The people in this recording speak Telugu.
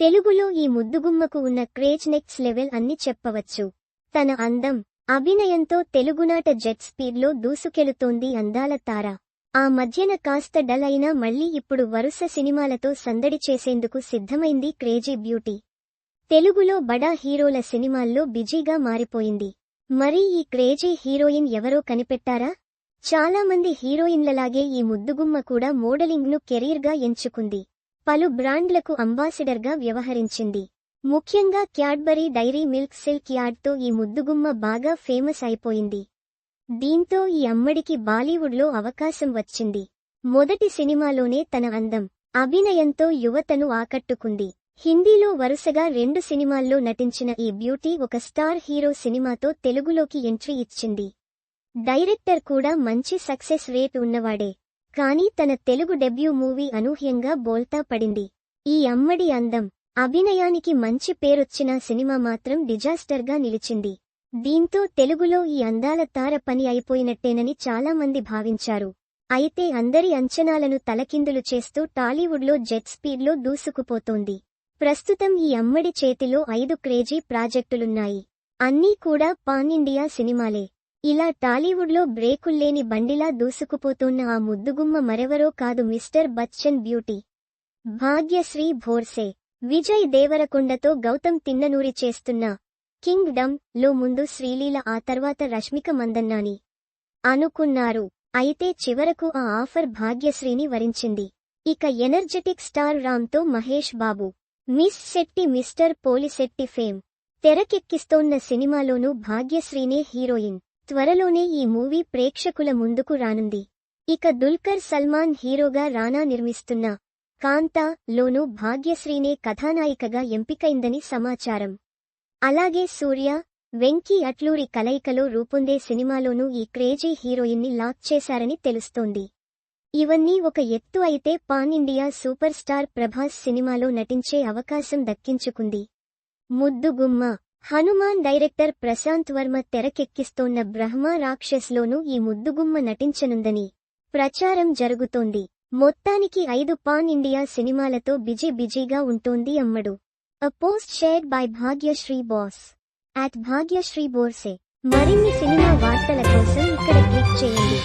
తెలుగులో ఈ ముద్దుగుమ్మకు ఉన్న క్రేజ్ నెక్స్ట్ లెవెల్ అన్ని చెప్పవచ్చు. తన అందం అభినయంతో తెలుగునాట జెట్ స్పీడ్లో దూసుకెళుతోంది అందాల తార. ఆ మధ్యన కాస్త డల్ అయినా మళ్ళీ ఇప్పుడు వరుస సినిమాలతో సందడి చేసేందుకు సిద్ధమైంది క్రేజీ బ్యూటీ. తెలుగులో బడా హీరోల సినిమాల్లో బిజీగా మారిపోయింది. మరి ఈ క్రేజీ హీరోయిన్ ఎవరో కనిపెట్టారా? చాలా మంది హీరోయిన్లలాగే ఈ ముద్దుగుమ్మ కూడా మోడలింగ్ను కెరీర్గా ఎంచుకుంది. పలు బ్రాండ్లకు అంబాసిడర్గా వ్యవహరించింది. ముఖ్యంగా క్యాడ్బరీ డైరీ మిల్క్ సిల్క్ యాడ్తో ఈ ముద్దుగుమ్మ బాగా ఫేమస్ అయిపోయింది. దీంతో ఈ అమ్మడికి బాలీవుడ్లో అవకాశం వచ్చింది. మొదటి సినిమాలోనే తన అందం అభినయంతో యువతను ఆకట్టుకుంది. హిందీలో వరుసగా రెండు సినిమాల్లో నటించిన ఈ బ్యూటీ ఒక స్టార్ హీరో సినిమాతో తెలుగులోకి ఎంట్రీ ఇచ్చింది. డైరెక్టర్ కూడా మంచి సక్సెస్ రేట్ ఉన్నవాడే. కానీ తన తెలుగు డెబ్యూ మూవీ అనూహ్యంగా బోల్తా పడింది. ఈ అమ్మడి అందం అభినయానికి మంచి పేరొచ్చిన సినిమా మాత్రం డిజాస్టర్గా నిలిచింది. దీంతో తెలుగులో ఈ అందాల తార పని అయిపోయినట్టేనని చాలామంది భావించారు. అయితే అందరి అంచనాలను తలకిందులు చేస్తూ టాలీవుడ్లో జెట్ స్పీడ్లో దూసుకుపోతోంది. ప్రస్తుతం ఈ అమ్మడి చేతిలో ఐదు క్రేజీ ప్రాజెక్టులున్నాయి. అన్నీ కూడా పాన్ ఇండియా సినిమాలే. ఇలా టాలీవుడ్లో బ్రేకుల్లేని బండిలా దూసుకుపోతున్న ఆ ముద్దుగుమ్మ మరెవరో కాదు మిస్టర్ బచ్చన్ బ్యూటీ. భాగ్యశ్రీ భోర్సే. విజయ్ దేవరకొండతో గౌతమ్ తిన్ననూరి చేస్తున్న కింగ్ డమ్లో ముందు శ్రీలీల ఆ తర్వాత రష్మిక మందన్నాని అనుకున్నారు. అయితే చివరకు ఆ ఆఫర్ భాగ్యశ్రీని వరించింది. ఇక energetic star రామ్తో Mahesh Babu. Miss Shetty mister Polishetty fame తెరకెక్కిస్తోన్న సినిమాలోనూ భాగ్యశ్రీనే హీరోయిన్. త్వరలోనే ఈ మూవీ ప్రేక్షకుల ముందుకు రానుంది. ఇక దుల్కర్ సల్మాన్ హీరోగా రానా నిర్మిస్తున్న కాంతా లోను భాగ్యశ్రీనే కథానాయికగా ఎంపికైందని సమాచారం. అలాగే సూర్య వెంకీ అట్లూరి కలయికలో రూపొందే సినిమాలోనూ ఈ క్రేజీ హీరోయిన్ని లాక్ చేశారని తెలుస్తోంది. ఇవన్నీ ఒక ఎత్తు అయితే pan India super star Prabhas సినిమాలో నటించే అవకాశం దక్కించుకుంది. ముద్దుగుమ్మ హనుమాన్ డైరెక్టర్ ప్రశాంత్ వర్మ తెరకెక్కిస్తోన్న బ్రహ్మ రాక్షస్లోనూ ఈ ముద్దుగుమ్మ నటించనుందని ప్రచారం జరుగుతోంది. మొత్తానికి ఐదు పాన్ ఇండియా సినిమాలతో బిజీ బిజీగా ఉంటోంది అమ్మడు. A post shared by Bhagyashri Borse at Bhagyashri Borse మరిన్ని సినిమా వార్తల కోసం ఇక్కడ క్లిక్ చేయండి.